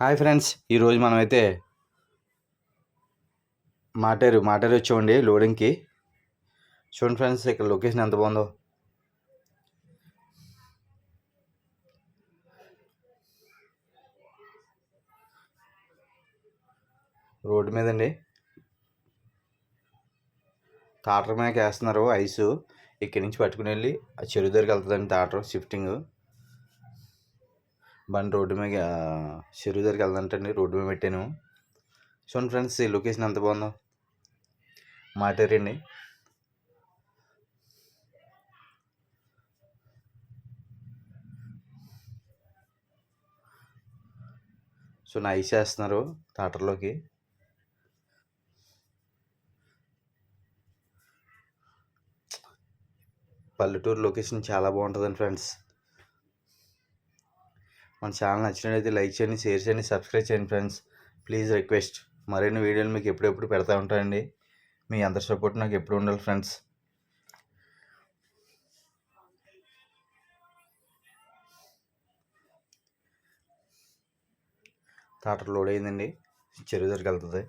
Hi friends ఈరోజు మనమైతే మాటేరు మాటేరు వచ్చామండి లోడింగ్కి. చూడండి ఫ్రెండ్స్ ఇక్కడ లొకేషన్ ఎంత బాగుందో. రోడ్డు మీద అండి టాటర్ మీద వేస్తున్నారు ఐసు. ఇక్కడి నుంచి పట్టుకుని వెళ్ళి ఆ చెరువు దగ్గరికి వెళ్తుందండి టాటర్ షిఫ్టింగ్. బండి రోడ్డు మీద షిరూ చెరువు దగ్గరికి వెళ్దంటండి రోడ్డు మీద పెట్టాను. చూడండి ఫ్రెండ్స్ ఈ లొకేషన్ ఎంత బాగుందో. మాటేరండి సో నా ఐస్ వేస్తున్నారు పల్లెటూరు లొకేషన్ చాలా బాగుంటుందండి ఫ్రెండ్స్. మన ఛానల్ నచ్చినట్లయితే లైక్ చేయండి షేర్ చేయండి సబ్స్క్రైబ్ చేయండి ఫ్రెండ్స్. Please request. మరిన్ని వీడియోలు మీకు ఎప్పుడెప్పుడు పెడతా ఉంటానండి. మీ అందరి సపోర్ట్ నాకు ఎప్పుడు ఉండాలి ఫ్రెండ్స్. టాటర్ లోడ్ అయిందండి. చెరువు దగ్గరికి వెళ్తుంది.